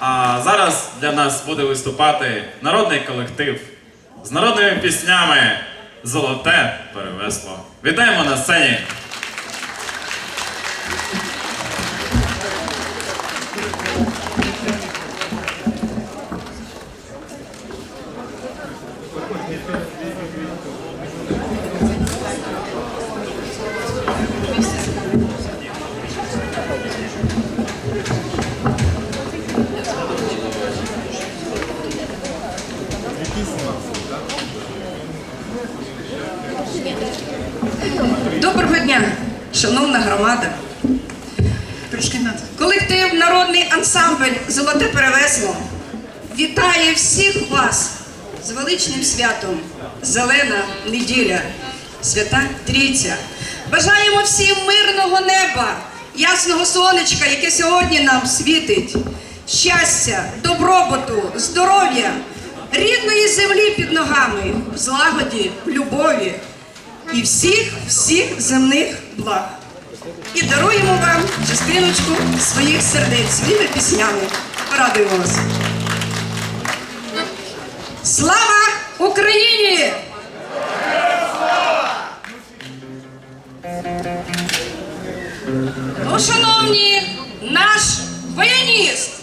А зараз для нас буде виступати народний колектив з народними піснями Золоте перевесло. Вітаємо на сцені! Святом Зелена неділя, свята Трійця. Бажаємо всім мирного неба, ясного сонечка, яке сьогодні нам світить, щастя, добробуту, здоров'я, рідної землі під ногами, в злагоді, в любові і всіх, всіх земних благ. І даруємо вам частиночку своїх сердець своїми піснями. Порадуємо вас. Слава Україні! Ну, шановні, наш воєніст!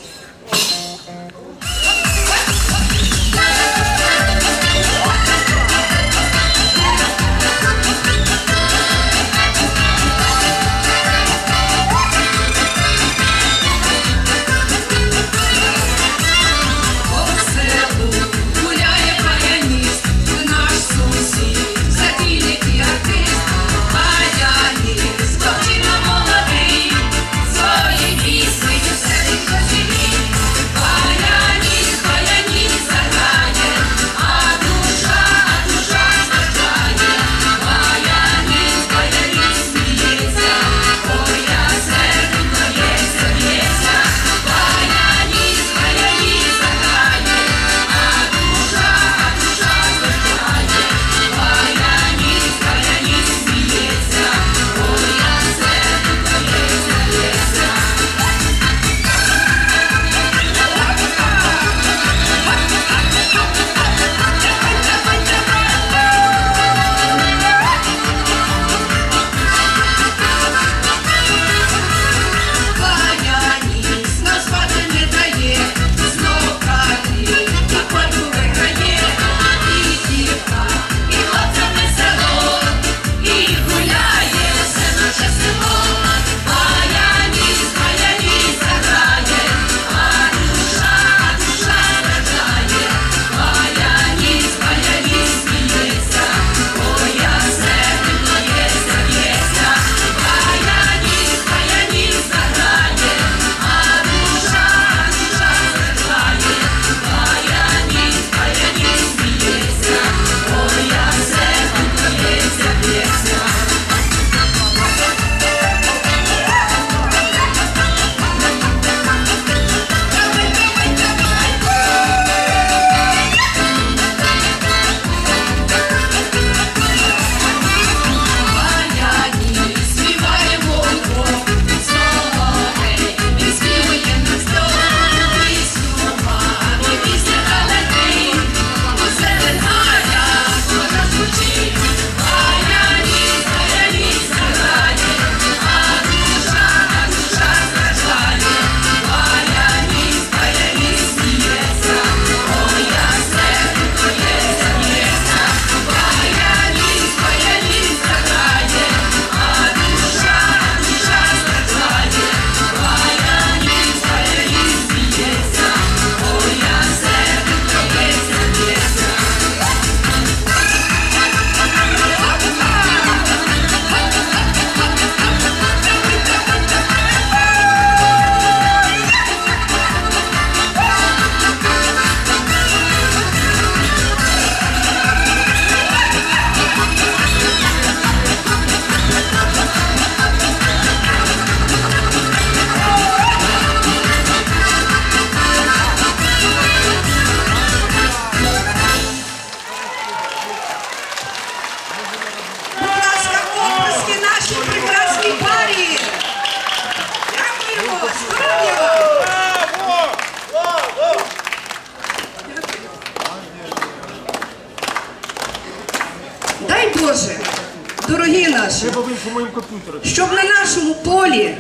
щоб на нашому полі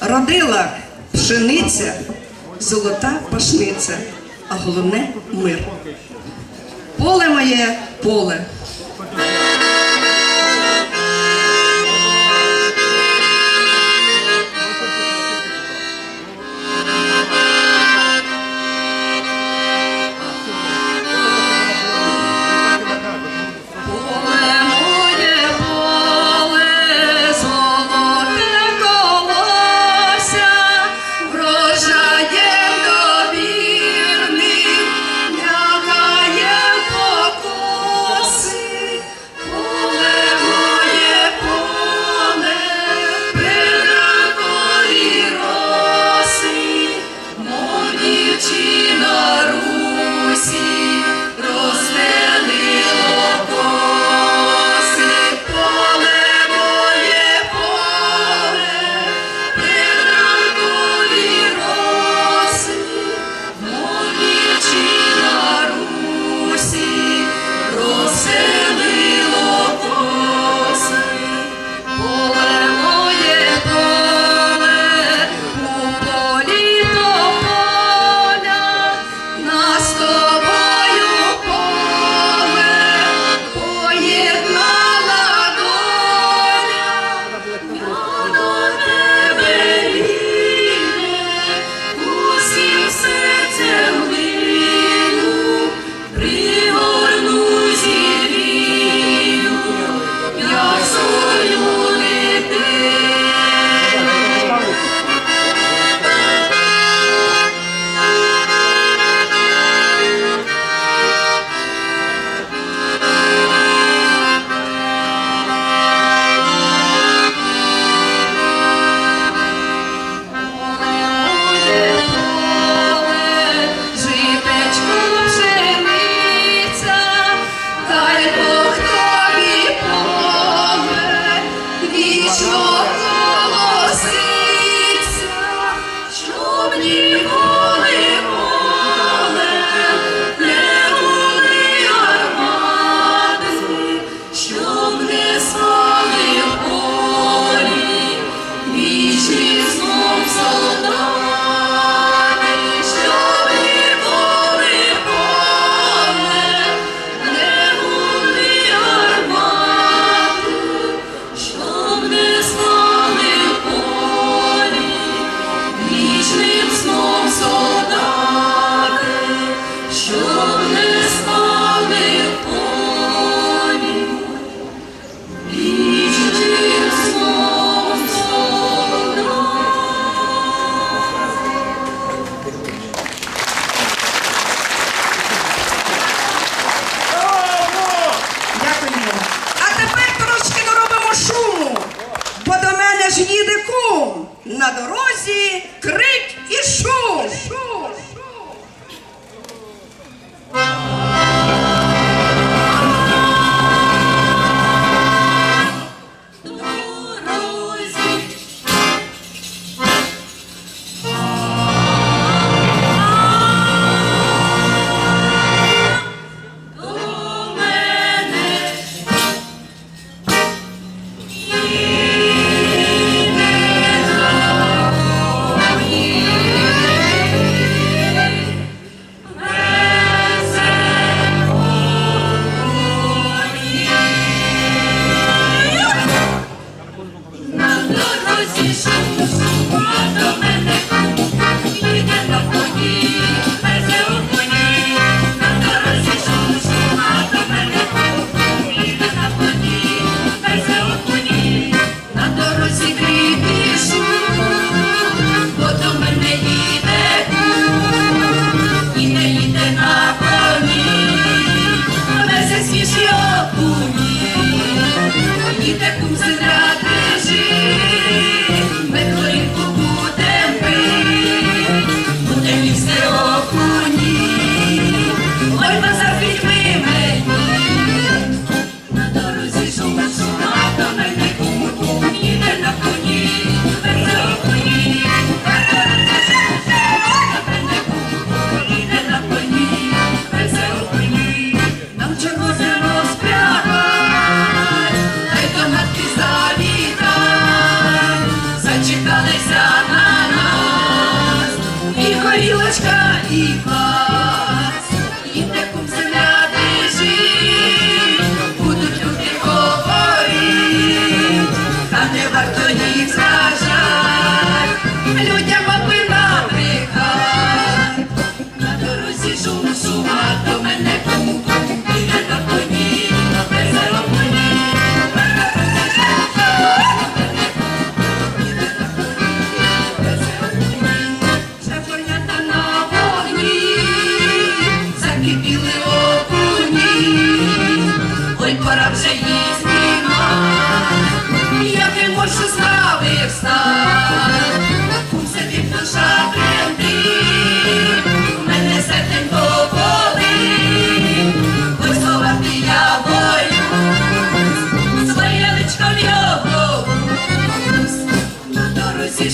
родила пшениця, золота пашниця, а головне мир. Поле моє поле.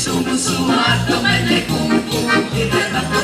Шуму шума, до мене кум-кум, іде на